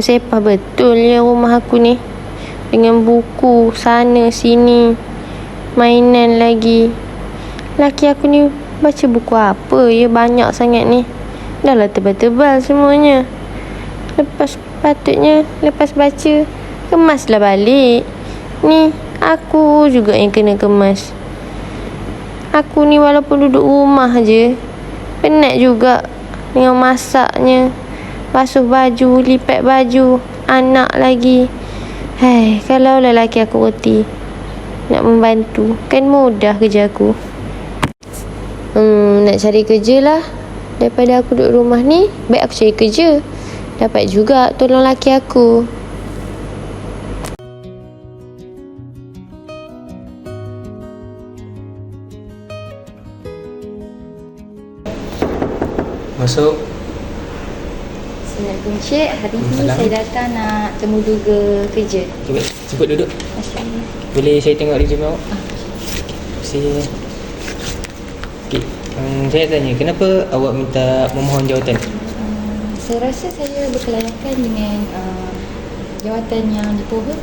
Bersepah betul ya rumah aku ni. Dengan buku sana sini. Mainan lagi. Laki aku ni baca buku apa ya banyak sangat ni. Dah lah tebal-tebal semuanya. Lepas patutnya lepas baca kemaslah balik. Ni aku juga yang kena kemas. Aku ni walaupun duduk rumah je Penat juga Dengan masaknya Basuh baju, lipat baju Anak lagi. Hai, kalau lelaki aku reti Nak membantu. Kan mudah kerja aku. Hmm, nak cari kerja lah. Daripada aku duduk rumah ni Baik aku cari kerja. Dapat juga tolong lelaki aku. Masuk Assalamualaikum Cik Hari ni Salam. saya datang nak temu duga kerja Cepat, cepat duduk Boleh saya tengok resume awak? Terima kasih Okay. Um, saya tanya, kenapa awak minta memohon jawatan? Hmm, saya rasa saya berkelayakan dengan uh, jawatan yang dipohon.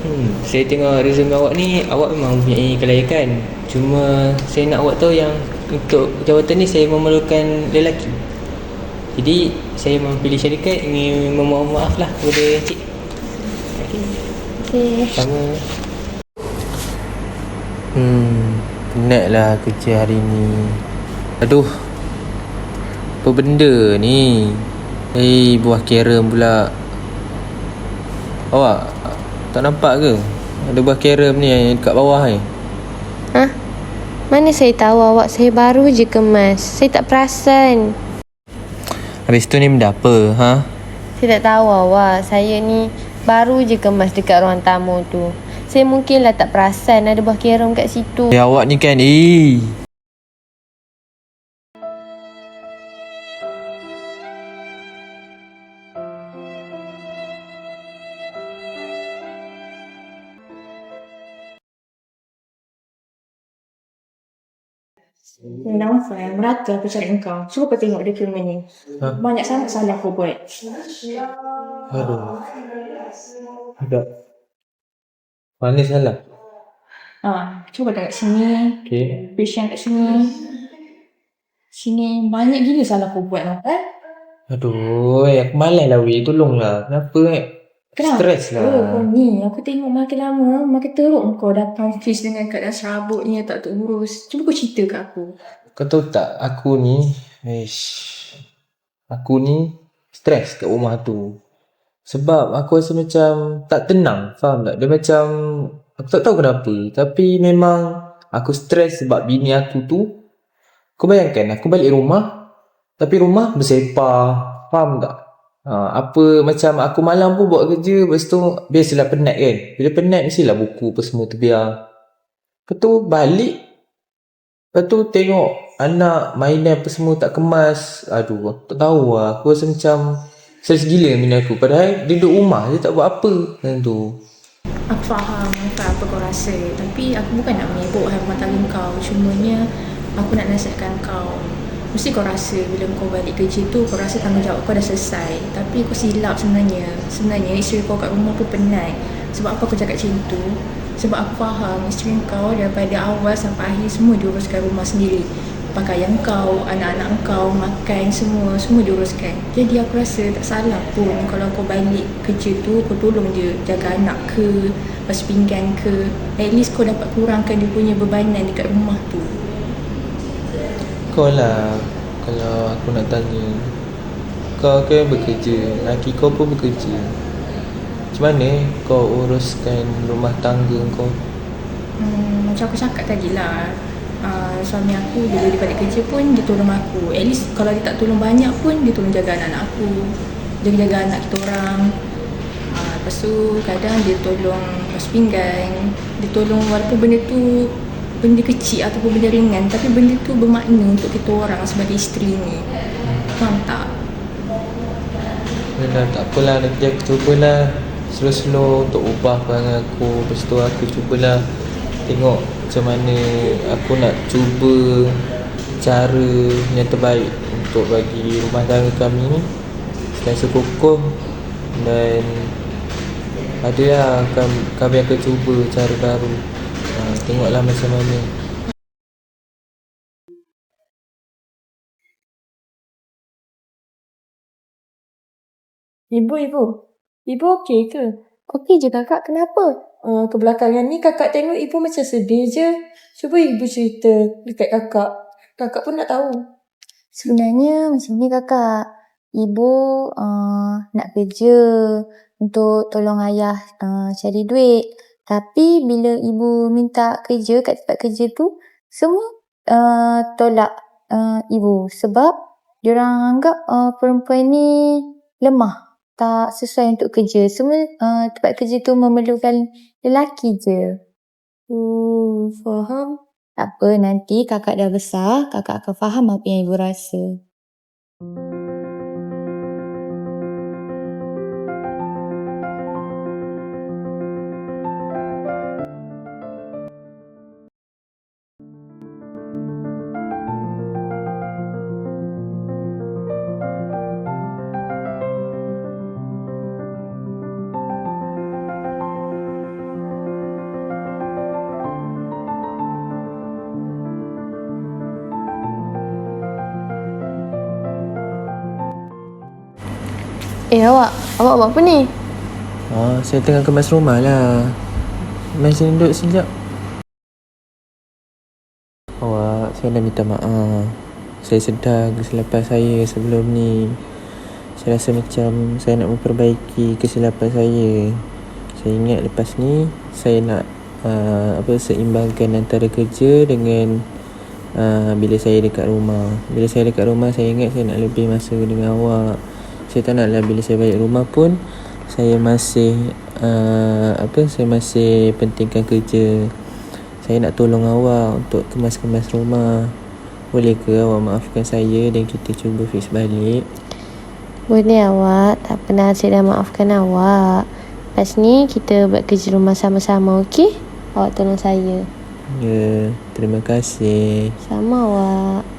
Hmm, saya tengok resume awak ni, awak memang mempunyai kelayakan. Cuma saya nak awak tahu yang untuk jawatan ni saya memerlukan lelaki. Jadi saya memilih syarikat ingin memohon maaf lah kepada cik. Okey. Sama. Hmm, penatlah kerja hari ni. Aduh. Apa benda ni? Eh, buah carom pula. Awak tak nampak ke? Ada buah carom ni yang dekat bawah ni. Ha? Mana saya tahu awak saya baru je kemas. Saya tak perasan. Habis tu ni benda apa, ha? Saya tak tahu awak. Saya ni baru je kemas dekat ruang tamu tu. Saya mungkinlah tak perasan ada buah kerom kat situ. Eh, awak ni kan, eh. Naufal, merata aku cari engkau. Cuba kau tengok dokumen ni. Ha? Banyak sangat salah kau buat. Aduh. Agak. Mana salah? Ha, cuba tengok sini. Okay. Yang kat sini. Sini banyak gila salah kau buat tau. Eh? Aduh, eh, aku malas lah weh. Tolonglah. Kenapa eh? Kenapa? Stres lah. Oh, kau ni. Aku tengok makin lama, makin teruk kau dah confused dengan keadaan serabut ni yang tak terurus. Cuba kau cerita kat aku. Kau tahu tak, aku ni, ish, aku ni stres kat rumah tu. Sebab aku rasa macam tak tenang, faham tak? Dia macam, aku tak tahu kenapa. Tapi memang aku stres sebab bini aku tu, kau bayangkan, aku balik rumah, tapi rumah bersepah, faham tak? Ha, apa macam aku malam pun buat kerja Lepas tu biasalah penat kan Bila penat mestilah buku apa semua terbiar Lepas tu balik Lepas tu tengok anak mainan apa semua tak kemas. Aduh, tak tahu lah. Aku rasa macam stres gila bini aku. Padahal dia duduk rumah, dia tak buat apa. Macam tu. Aku faham apa apa kau rasa Tapi aku bukan nak menyebut hal rumah tangga kau Cumanya aku nak nasihatkan kau Mesti kau rasa bila kau balik kerja tu Kau rasa tanggungjawab kau dah selesai. Tapi kau silap sebenarnya. Sebenarnya isteri kau kat rumah pun penat. Sebab apa aku cakap macam tu Sebab aku faham isteri kau daripada awal sampai akhir Semua diuruskan rumah sendiri. Pakaian kau, anak-anak kau, makan semua Semua diuruskan. Jadi aku rasa tak salah pun Kalau kau balik kerja tu Kau tolong dia jaga anak ke Basuh pinggan ke. At least kau dapat kurangkan dia punya bebanan dekat rumah tu Kau lah, kalau aku nak tanya. Kau kan bekerja, laki kau pun bekerja. Macam mana kau uruskan rumah tangga kau? Hmm, macam aku cakap tadi lah uh, Suami aku bila dia balik kerja pun dia tolong aku At least kalau dia tak tolong banyak pun dia tolong jaga anak-anak aku Dia jaga anak kita orang uh, Lepas tu kadang dia tolong basuh pinggan Dia tolong walaupun benda tu benda kecil ataupun benda ringan Tapi benda tu bermakna untuk kita orang sebagai isteri ni. Faham tak? Dah tak apalah nanti aku cubalah slow-slow untuk ubah perangai aku. Lepas tu aku cubalah tengok macam mana aku nak cuba cara yang terbaik untuk bagi rumah tangga kami ni. Sekian sekukuh. Dan adalah kami, kami akan cuba cara baru tengoklah macam mana Ibu, ibu. Ibu okey ke? Okey je kakak, kenapa? Uh, kebelakangan ni kakak tengok ibu macam sedih je. Cuba ibu cerita dekat kakak. Kakak pun nak tahu. Sebenarnya macam ni kakak. Ibu uh, nak kerja untuk tolong ayah uh, cari duit. Tapi bila ibu minta kerja kat tempat kerja tu, semua uh, tolak uh, ibu. Sebab diorang anggap uh, perempuan ni lemah. Tak sesuai untuk kerja. Semua uh, tempat kerja tu memerlukan lelaki je. Hmm, faham. Tak apa, nanti kakak dah besar, kakak akan faham apa yang ibu rasa. Eh awak, awak buat apa ni? ha, saya tengah kemas rumah lah. Mai sini duduk sekejap. Awak, saya nak minta maaf. Saya sedar kesilapan saya sebelum ni. Saya rasa macam saya nak memperbaiki kesilapan saya. Saya ingat lepas ni Saya nak uh, apa seimbangkan antara kerja dengan uh, Bila saya dekat rumah. Bila saya dekat rumah saya ingat saya nak lebih masa dengan awak Saya tak naklah bila saya balik rumah pun Saya masih uh, Apa Saya masih pentingkan kerja Saya nak tolong awak untuk kemas-kemas rumah Boleh ke awak maafkan saya dan kita cuba fix balik Boleh awak, tak pernah saya dah maafkan awak. Lepas ni kita buat kerja rumah sama-sama, okey? Awak tolong saya. Ya, terima kasih Sama awak.